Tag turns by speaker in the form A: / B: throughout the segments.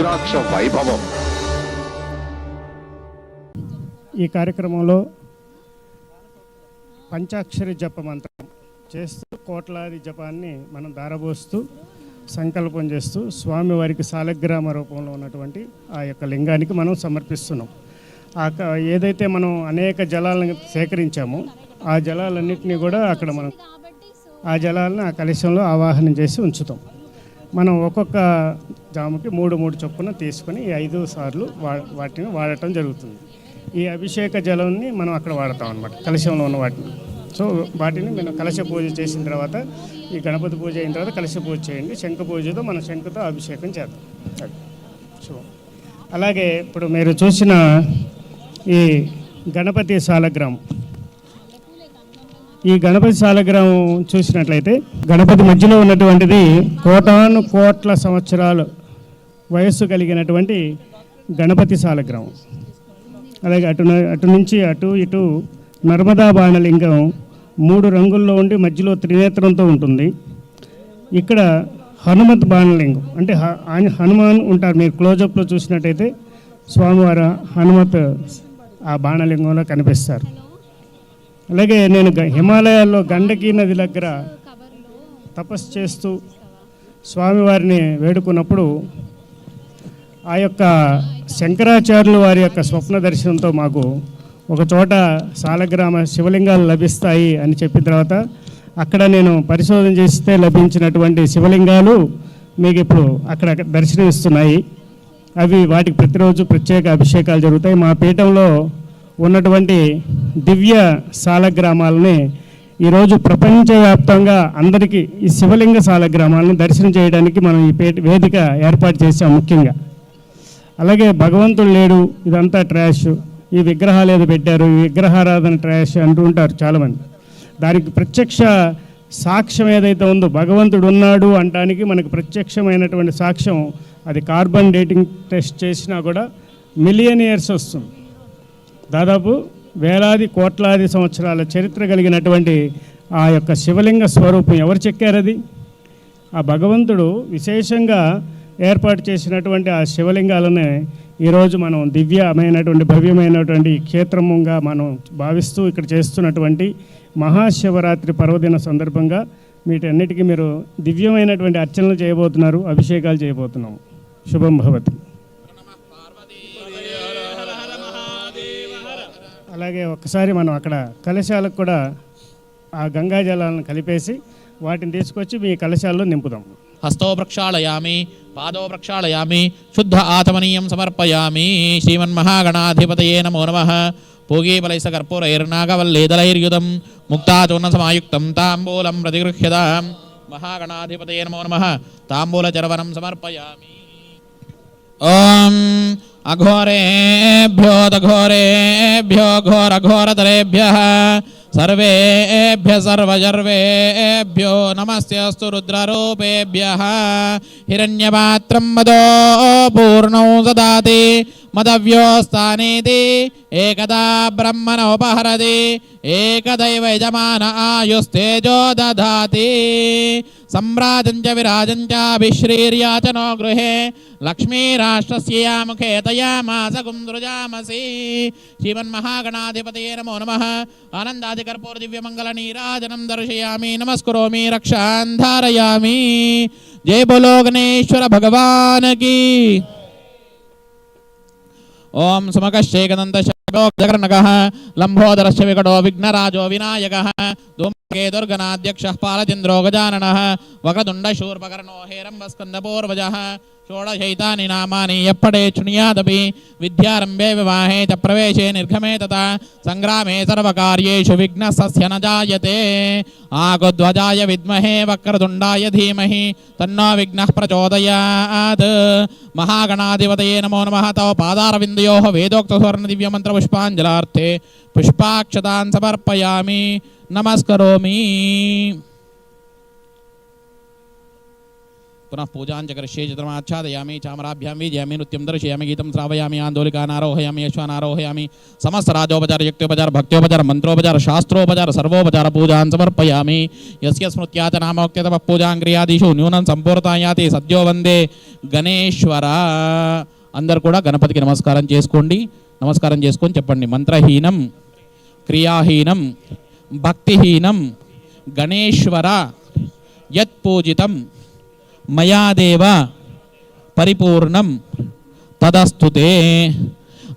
A: రుద్రాక్ష వైభవం.
B: ఈ కార్యక్రమంలో పంచాక్షరి జప మంత్రం చేస్తూ కోట్లాది జపాన్ని మనం దారబోస్తూ సంకల్పం చేస్తూ స్వామివారికి సాలగ్రామ రూపంలో ఉన్నటువంటి ఆ యొక్క లింగానికి మనం సమర్పిస్తున్నాం. ఆ ఏదైతే మనం అనేక జలాలను సేకరించామో ఆ జలాలన్నింటినీ కూడా అక్కడ మనం ఆ జలాలను ఆ కలశంలో ఆవాహనం చేసి ఉంచుతాం. మనం ఒక్కొక్క జాముకి మూడు మూడు చొప్పున తీసుకొని ఈ ఐదు సార్లు వా వాటిని వాడటం జరుగుతుంది. ఈ అభిషేక జలాన్ని మనం అక్కడ వాడతాం అనమాట కలశంలో ఉన్న వాటిని. సో వాటిని మనం కలశ పూజ చేసిన తర్వాత ఈ గణపతి పూజ అయిన తర్వాత కలశ పూజ చేయండి. శంఖ పూజతో మనం శంఖతో అభిషేకం చేద్దాం. అది. శుభం. అలాగే ఇప్పుడు మీరు చూసిన ఈ గణపతి సాలగ్రామం ఈ గణపతి సాలగ్రామం చూసినట్లయితే గణపతి మధ్యలో ఉన్నటువంటిది కోటాను కోట్ల సంవత్సరాలు వయస్సు కలిగినటువంటి గణపతి సాలగ్రామం. అలాగే అటు అటు నుంచి అటు ఇటు నర్మదా బాణలింగం మూడు రంగుల్లో ఉండి మధ్యలో త్రినేత్రంతో ఉంటుంది. ఇక్కడ హనుమత్ బాణలింగం అంటే ఆయన హనుమాన్ ఉంటారు. మీరు క్లోజప్లో చూసినట్టయితే స్వామివారు హనుమత్ ఆ బాణలింగంలో కనిపిస్తారు. అలాగే నేను గ- హిమాలయాల్లో గండకీ నది దగ్గర తపస్సు చేస్తూ స్వామివారిని వేడుకున్నప్పుడు ఆ యొక్క శంకరాచార్యులు వారి యొక్క స్వప్న దర్శనంతో మాకు ఒక చోట సాలగ్రామ శివలింగాలు లభిస్తాయి అని చెప్పిన తర్వాత అక్కడ నేను పరిశోధన చేస్తే లభించినటువంటి శివలింగాలు మీకు ఇప్పుడు అక్కడ దర్శనమిస్తున్నాయి. అవి వాటికి ప్రతిరోజు ప్రత్యేక అభిషేకాలు జరుగుతాయి. మా పీఠంలో ఉన్నటువంటి దివ్య సాలగ్రామాలని ఈరోజు ప్రపంచవ్యాప్తంగా అందరికీ ఈ శివలింగ సాలగ్రామాలను దర్శనం చేయడానికి మనం ఈ పేట వేదిక ఏర్పాటు చేసాం ముఖ్యంగా. అలాగే భగవంతుడు లేడు ఇదంతా ట్రాష్. ఈ విగ్రహాలు ఏదో పెట్టారు ఈ విగ్రహారాధన ట్రాష్ అంటూ ఉంటారు చాలామంది. దానికి ప్రత్యక్ష సాక్ష్యం ఏదైతే ఉందో భగవంతుడు ఉన్నాడు అంటానికి మనకు ప్రత్యక్షమైనటువంటి సాక్ష్యం అది కార్బన్ డేటింగ్ టెస్ట్ చేసినా కూడా మిలియన్ ఇయర్స్ వస్తుంది. దాదాపు వేలాది కోట్లాది సంవత్సరాల చరిత్ర కలిగినటువంటి ఆ యొక్క శివలింగ స్వరూపం ఎవరు చెక్కారది ఆ భగవంతుడు విశేషంగా ఏర్పాటు చేసినటువంటి ఆ శివలింగాలనే ఈరోజు మనం దివ్యమైనటువంటి భవ్యమైనటువంటి క్షేత్రముగా మనం భావిస్తూ ఇక్కడ చేస్తున్నటువంటి మహాశివరాత్రి పర్వదిన సందర్భంగా వీటన్నిటికీ మీరు దివ్యమైనటువంటి అర్చనలు చేయబోతున్నారు అభిషేకాలు చేయబోతున్నాము. శుభం భవతి. అలాగే ఒక్కసారి మనం అక్కడ కలశాలకు కూడా ఆ గంగా జలాలను కలిపేసి వాటిని తీసుకొచ్చి మీ కలశాల్లో నింపుదాం.
C: హస్తో ప్రక్షాళయామి పాదో ప్రక్షాళయామి శుద్ధ ఆతమనీయం సమర్పయామి. శ్రీమన్మహాగణాధిపతయే నమో నమ. పూగీబలైస కర్పూరైర్నాగవల్లేదలైర్యుధం ముక్తాచూర్ణ సమాయుక్తం తాంబూలం ప్రతిగృహ్యతాం. మహాగణాధిపతయే నమో నమ. తాంబూలచరవనం సమర్పయామి. ఓం अघोरेभ्योदघोरेभ्यो घोरघोरतरेभ्यः सर्वेभ्य सर्वजर्वेभ्यो। नमस्तेऽस्तु रुद्ररूपेभ्यः। हिरण्यपात्रं मदो पूर्णौ ददाति। मदव्योस्तानीति एकदा ब्रह्मण उपहरति एकदैव यजमान आयुस्तेजो दधाति। सम्राजञ्च च विश्रीर्या च नो गृहे, लक्ष्मीराष्ट्रस्य या मुखे तयामास गुन्द्रुजामसि। श्रीमन्महागणाधिपतये नमो नमः। आनन्दादिकर्पूर्दिव्यमङ्गलनीराजनं दर्शयामि, नमस्कुरोमि रक्षान् धारयामि। जय बोलो गणेश्वर भगवान की। ओम समकशेकनन्दशकटोऽभ्यकर्णकः लंबोदर विकटो विघ्नराजो विनायक धूमके दुर्गनाध्यक्ष पालचंद्रो गजानन वक्रतुण्डशूर्पकर्णो हेरंबस्कंदपूर्वज षोडशैतानि नामानि यप्पडे चुनियादी विद्यारंभे विवाहे च प्रवेशे निर्गमे तथा सङ्ग्रामे सर्वकार्येषु विघ्नसस्य न जायते। आगुध्वजाय विद्महे वक्रतुण्डाय धीमह तन्नो विघ्नः प्रचोदयाद महागणाधिपत नमो नमः। तव पादारविन्दयोः वेदोक्तसुवर्णदिव्यमन्त्रपुष्पाञ्जलार्थे पुष्पाक्षतान् समर्पयामि। नमस्करोमि। पुनः पूजां च करिष्ये चित्रमाच्छादयामि चामराभ्यां वीजयामि नृत्यं दर्शयामि गीतं श्रावयामि आन्दोलिकानारोहयामि यश्वानारोहयामि समस्तराजोपचार युक्त्योपचार भक्त्योपचार मंत्रोपचार शास्त्रोपचार सर्वोपचार पूजां समर्पयामि यस्य स्मृत्या च नामोक्त्यतः पूजां क्रियादिषु न्यूनं सम्पूर्णता याति సద్యో వందే గణేశ్వర అందరు కూడా గణపతికి నమస్కారం చేసుకోండి నమస్కారం చేసుకొని చెప్పండి మంత్రహీనం క్రియాహీనం భక్తిహీనం గణేశ్వర యత్పూజితం మయాదేవ పరిపూర్ణం తదస్తుతే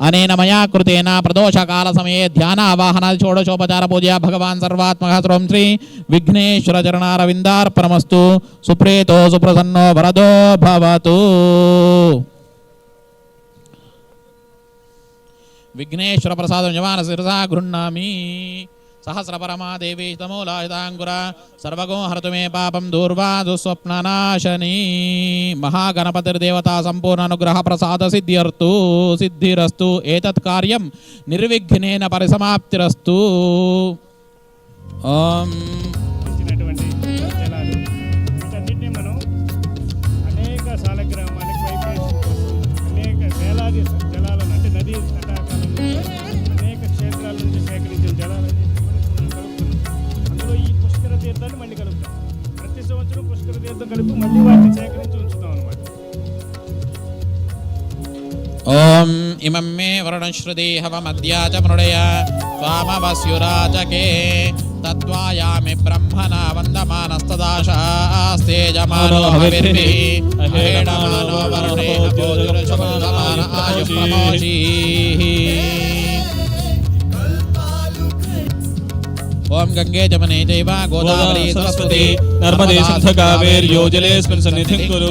C: అనేన మయా కృతేన ప్రదోషకాల సమయే ధ్యాన ఆవాహనాది షోడశోపచార పూజ భగవాన్ సర్వాత్మక సర్వం శ్రీ విఘ్నేశ్వర చరణారవిందార్పణమస్తు సుప్రేతో సుప్రసన్నో వరదో భవతు. విఘ్నేశ్వర ప్రసాదం యమాన శిరసా గృహ్ణామి. సహస్రపరమా దేవీ తమూలాయుధాంకుర సర్వగో హరతు మే పాపం దూర్వా దుస్వప్ననాశని. మహాగణపతిర్దేవతా సంపూర్ణ అనుగ్రహ ప్రసాద సిద్ధ్యర్థు సిద్ధిరస్తు ఏతత్ కార్యం నిర్విఘ్నేన పరిసమాప్తిరస్తు. ఓం.
A: इमं मे वरुणश्रुति हवमद्या च
C: मृडय
A: स्वामवस्युराजके तद्वायामि ब्रह्मणा वन्दमानस्तदाशास्ते जमानो हविर्भिः हेडमानो वरुणे
C: हवोजुरशमान आयुप्रमोजीः ओम गंगे जमने
A: जैवा गोदावरी सरस्वती
C: नर्मदे सिंध
A: कावेर योजलेस्मिन् सन्निधिं कुरु।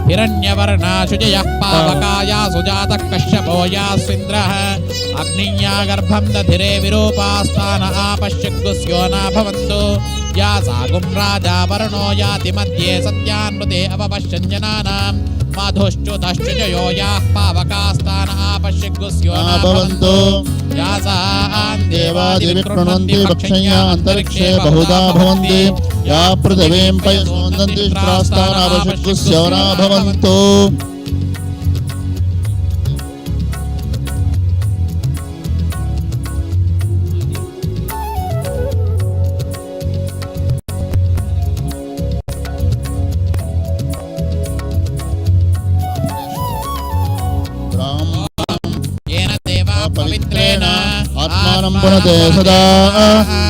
A: त्वामवस्युराचके
C: हिरण्यवर्णाशुजयः पावकाया सुजातः कश्यपो यास्विन्द्रः अग्निया गर्भं दधिरे विरूपास्तान आपश्यग्गुस्यो न भवन्तु या सागुं राजा वर्णो याति मध्ये सत्यान्मृते अवपश्यञ्जनानां माधुश्च्युतश्चुजयो याः पावकास्तान आपश्यग्गुस्यो न भवन्तु यासान्
D: देवादिविकृण्वन्ति भक्षय्या अन्तरिक्षे बहुधा भवन्ति या पृथिवीं पयसोन्दन्ति प्रास्तानावशुष्यवना भवन्तु జ్ఞానం పునతే
C: సదా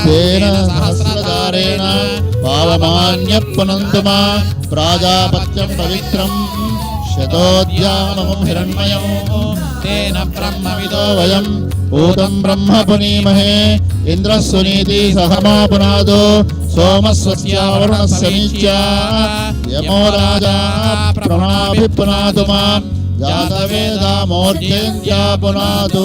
C: తేన సహస్రధారేణ పావమాన్య పునంతు
D: మా ప్రాజాపత్యం పవిత్రం శతోద్యామం హిరణ్మయం తేన బ్రహ్మవిదో వయం ఊతం బ్రహ్మ పునీమహే ఇంద్ర సునీతి సహమా పునాదో సోమస్వస్యావరుణస్సమీచ్యా
E: యమో రాజా ప్రణాభి పునాదు మా జాతవేదామోర్జయంత్యా పునాదు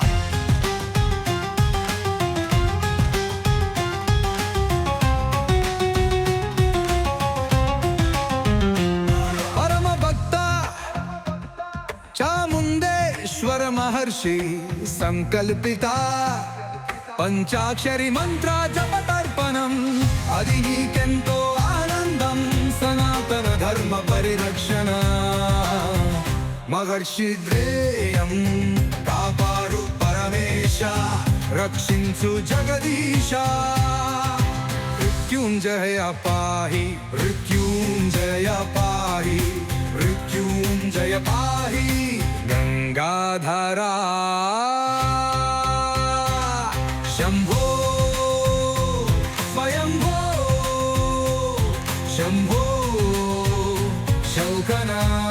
E: महर्षि सङ्कल्पिता पञ्चाक्षरि मन्त्रा जपतर्पणम् अदिकेन्तो आनंदम सनातन धर्म परिरक्षण। महर्षि ध्रेयं कापारु परमेश, रक्षिंसु जगदीशा। मृत्युंजय पाही मृत्युंजय पाही मृत्युंजय पाही। गङ्गाधरा शम्भो स्वयम्भो शम्भो शौकना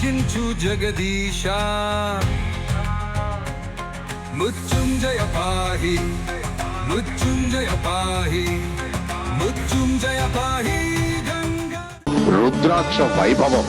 E: రక్షించు జగదీశ మృత్యుంజయ పాహి మృత్యుంజయ పాహి మృత్యుంజయ పాహి గంగా
F: రుద్రాక్ష వైభవం